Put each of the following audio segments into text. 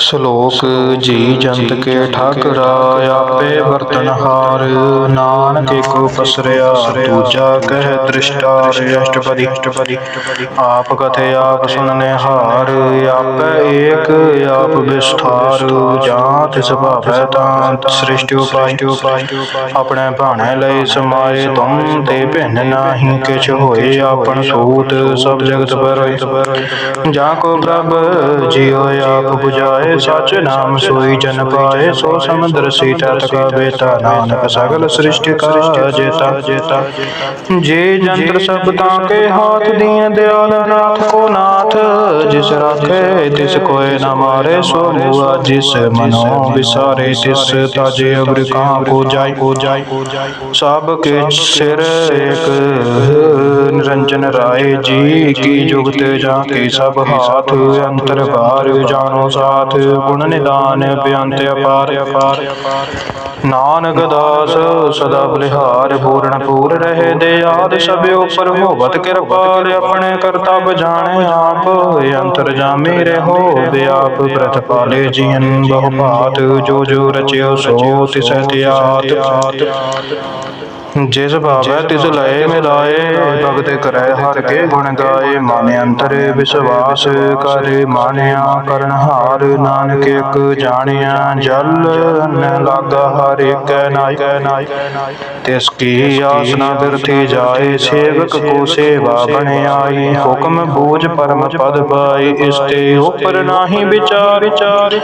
ਸ਼ਲੋਕ ਜੀ ਜੰਤ ਕੇ ਠਾਕਰਾ ਆਪੇ ਵਰਤਨਹਾਰ ਨਾਨਕ ਏਕੋ ਪਸਰਿਆ ਦੂਜਾ ਕਹਿ ਦ੍ਰਿਸ਼ਟਾਰ, ਅਸ਼ਟਪਦੀ। ਅਸ਼ਟਪਦੀ ਆਪ ਕਥੇ ਆਪ ਸੁਨਨੇ ਹਾਰ ਆਪੇ ਏਕ, ਆਪ ਵਿਸਥਾਰ। ਜਾਂ ਤਿਸ ਭਾਵੈ ਤਾਂ ਸ੍ਰਿਸ਼ਟਿ ਉਪਾਇ ਆਪਣੇ ਭਾਣੇ ਲਈ ਸਮਾਏ ਤੁਮ ਤੇ ਭਿੰਨ ਨਾਹੀ, ਕਿਛ ਹੋਏ ਆਪਨ ਸੂਤ, ਸਭ ਜਗਤ ਪਰੋਈ ਜਾਂ ਕੋ ਪ੍ਰਭ, ਜਿਉ ਆਪ 부 ਝਾਏ ਸਚ ਨਾਮ, ਸੋਈ ਜਨ ਪਾਏ, ਸੋ ਸਮੁੰਦਰ ਸੀਤਾ ਤਕਾ ਬੇਤਾ, ਨਾਨਕ ਸਗਲ ਸ੍ਰਿਸ਼ਟਿ ਕਾ ਜੇਤਾ। ਜੇਤਾ ਜੇ ਜੰਤਰ ਸਭ ਤਾਂ ਕੇ ਹਾਥ ਦੀਏ ਦਿਆਲ ਨਾਥ ਕੋ ਨਾਥ, ਜਿਸ ਰਾਖੇ ਤਿਸ ਕੋਏ ਨ ਮਾਰੇ, ਸੋ ਮੂਆ ਜਿਸ ਮਨੋ ਵਿਸਾਰੇ, ਤਿਸ ਤਾਜੇ ਅਬਰ ਕਾਂ ਕੋ ਜਾਈ। ਕੋ ਜਾਈ ਸਭ ਕੇ ਸਿਰ ਏਕ ਨਿਰੰਜਨ ਰਾਏ ਜੀ, ਕੀ ਜੁਗਤੇ ਜਾਂ ਕੀ ਸਭ ਹਾਥ, ਅੰਤਰ ਬਾਰ ਜਾਣੋ ਸਾਥ। ਗੁਣ ਨਿਦਾਨ ਬਿਆੰਤ ਅਪਾਰ ਅਪਾਰ। ਨਾਨਕ ਦਾਸ ਸਦਾ ਬਲਿਹਾਰ ਪੂਰਨ ਪੂਰ ਰਹੇ ਦੇ ਆਦ ਸਭ ਉਪਰ ਹੋਵਤ ਕਿਰਪਾਲ ਆਪਣੇ ਕਰਤਬ ਜਾਣੇ ਆਪ। ਅੰਤਰ ਜਾਮੀ ਰਹੋ ਬਿਆਪ ਪ੍ਰਤਪਾਲੇ ਜੀਨ ਬਹੁ ਭਾਤ ਜੋ ਜੋ ਰਚਿਓ ਸੋ ਤਿਸੈ ਤਿਆਤ। ਜਿਸ ਭਾਵੈ ਤਿਸ ਲਏ ਮਿਲਾਏ ਭਗਤ ਕਰੈ ਹਰ ਕੇ ਗੁਣ ਗਾਏ ਮਨ ਅੰਤਰ ਵਿਸ਼ਵਾਸ ਕਰੇ ਮਾਨਿਆ ਕਰਨ ਹਾਰ ਨਾਨਕ ਇਕ ਜਾਣਿਆ ਜਲ ਨ ਲਾਗਾ ਹਰ ਏਕੈ ਨਾਇ ਤਿਸ ਕੀ ਆਸ ਨਾ ਬਿਰਥੀ ਜਾਏ ਸੇਵਕ ਕੋ ਸੇਵਾ ਬਣਾਈ ਹੁਕਮ ਬੂਝ ਪਰਮ ਪਦ ਪਾਈ ਇਸ ਤੇ ਉਪਰ ਨਾਹੀ ਵਿਚਾਰ। ਚਾਰ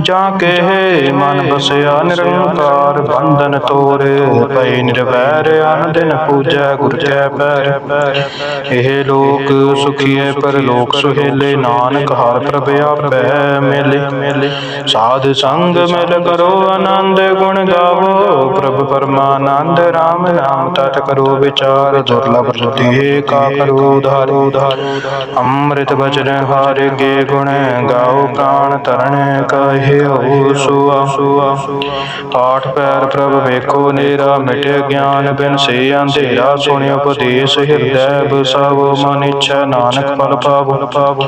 ਜਾਂ ਕਹੇ ਮਨ ਬਸਿਆ ਨਿਰੰਕਾਰ ਬੰਧਨ ਤੋਰ ਪਈ ਨਿਰਵੈਰ ਅਨ ਦਿਨ ਪੂਜੈ ਗੁਰ ਕੈ ਪੈਰ। ਇਹ ਲੋਕ ਸੁਖੀਏ, ਪਰ ਲੋਕ ਸੁਹੇਲੇ ਨਾਨਕ ਹਰ ਪ੍ਰਭ ਆਪੈ ਮਿਲੇ। ਮਿਲੇ ਸਾਧ ਸੰਗ ਮਿਲ ਕਰੋ ਆਨੰਦ, ਗੁਣ ਗਾਵੋ, ਪ੍ਰਭ ਪਰਮਾਨੰਦ RAM ਨਾਮ ਤਤ ਕਰੋ ਵਿਚਾਰ, ਦੁਰਲਭ ਰਤੀ ਕਾ ਕਰੋ ਉਧਾਰ। ਉਧਾਰ ਅੰਮ੍ਰਿਤ ਬਚਨ ਹਾਰੇ ਗੇ ਗੁਣ ਗਾਓ, ਪ੍ਰਾਣ ਤਰਣ ਕਹਿਓ, ਸੁਆ। ਸੁਆ ਆਠ ਪੈਰ ਪ੍ਰਭ ਵੇਖੋ, ਨੇਰਾ ਮਿਟੇ ਗਿਆਨ ਬਿਨ ਸੇ ਅੰਧੇਰਾ ਸੁਣਿ ਉਪਦੇਸ਼ ਹਿਰਦੈ ਬਸਾਵੋ ਮਨ ਇੱਛਾ ਨਾਨਕ ਫਲ ਪਾਵੋ। ਪਾਵੋ।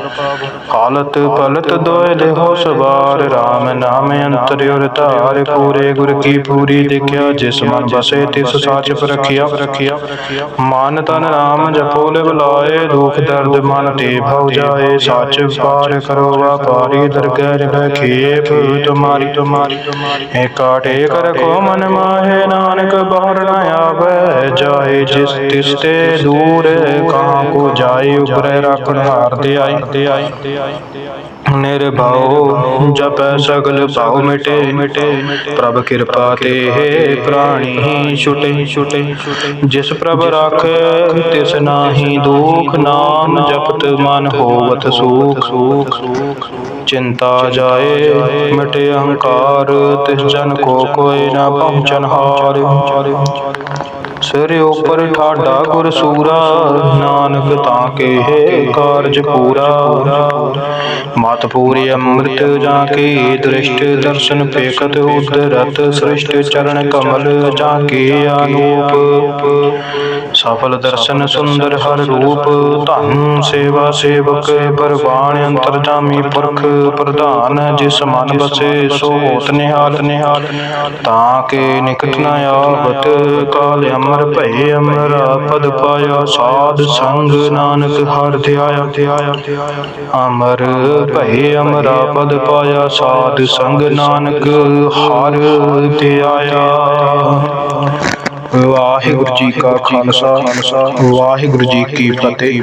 ਹਾਲਤ ਪਲਤ ਦੋਇ ਦੇਹੋ ਸਵਾਰ RAM ਨਾਮ ਅੰਤਰ ਉਰ ਧਾਰ ਪੂਰੇ ਗੁਰ ਕੀ ਪੂਰੀ ਦੇਖਿਆ ਜਿਸ ਮਨ ਬਸੇ ਤਿਸ ਸਾਚ ਪਰਖਿਆ ਪਰਖਿਆ। ਮਨ ਤਨ RAM ਜਪੋ ਲਿਵ ਲਾਏ ਦੁਖ ਦਰਦ ਮਨ ਤੇ ਭਉ ਜਾਏ ਸੱਚ ਪਾਰ ਕਰੋ ਵਾਪਾਰੀ ਦਰਗਹਿ ਰਖੀਏ ਤੁਮਾਰੀ ਤੁਮਾਰੀ ਏ ਕਾਟੇ ਕਰ ਕੋ ਮਨ ਮਾਹੇ ਨਾਨਕ ਬਾਹਰ ਨ ਆਵੇ, ਜਾਏ ਜਿਸ ਤਿਸ ਤੇ ਦੂਰ ਕਾਂ ਕੋ ਜਾਏ, ਉਪਰੇ ਰੱਖਣ ਹਾਰ ਤੇ ਆਈ ਤੇ ਆਈ ਨਿਰਭਉ, ਜਪੈ ਸਗਲ ਭਾਉ ਮਿਟੇ। ਮਿਟੇ ਪ੍ਰਭ ਕਿਰਪਾ ਤੇ ਪ੍ਰਾਣੀ ਛੁਟੇ। ਛੁਟੇ ਜਿਸ ਪ੍ਰਭ ਰਾਖੈ, ਤਿਸ ਨਾਹੀ ਦੁਖ, ਨਾਮ ਜਪਤ ਮਨ ਹੋਵਤ ਸੂਖ ਸੂਖ। ਚਿੰਤਾ ਜਾਏ, ਮਿਟੇ ਅਹੰਕਾਰ, ਤਿਸ ਜਨ ਕੋ ਕੋਈ ਨਾ ਪਹੁੰਚਨ ਹਾਰ। ਸਿਰ ਉਪਰ ਠਾਡਾ ਗੁਰ ਸੂਰਾ ਨਾਨਕ ਤਾਂ ਕੇ ਕਾਰਜ ਪੂਰਾ। ਮਤ ਪੂਰੀ ਅੰਮ੍ਰਿਤ ਜਾਂ ਕੀ ਦ੍ਰਿਸ਼ਟ ਦਰਸ਼ਨ ਪੇਖਤ ਉਦਰਤ ਸ੍ਰਿਸ਼ਟ ਚਰਨ ਕਮਲ ਜਾਂ ਕੀ ਅਨੂਪ ਸਫਲ ਦਰਸ਼ਨ ਸੁੰਦਰ ਹਰ ਰੂਪ, ਧੰਨ ਸੇਵਾ ਸੇਵਕ ਪਰਵਾਣ ਅੰਤਰ ਪੁਰਖ ਪ੍ਰਧਾਨ ਜਿਸ ਮਨ ਬਸੇ ਸੋ ਹੋਤ ਨਿਹਾਲ। ਨਿਹਾਲ ਤਾਂ ਕੇ ਨਿਕਟ ਨ ਆਵਤ, ਕਾਲ ਅਮਰ ਭਏ ਅਮਰਾ, ਪਦ ਪਾਇਆ ਸਾਧ ਸੰਗ ਨਾਨਕ, ਹਰ ਧਿਆਇਆ ਧਿਆਇਆ। ਅਮਰ ਭਏ ਅਮਰਾ, ਪਦ ਪਾਇਆ ਸਾਧ ਸੰਗ ਨਾਨਕ, ਹਰ ਧਿਆਇਆ। ਵਾਹਿਗੁਰੂ ਜੀ ਕਾ ਖਾਲਸਾ, ਵਾਹਿਗੁਰੂ ਜੀ ਕੀ ਫਤਿਹ।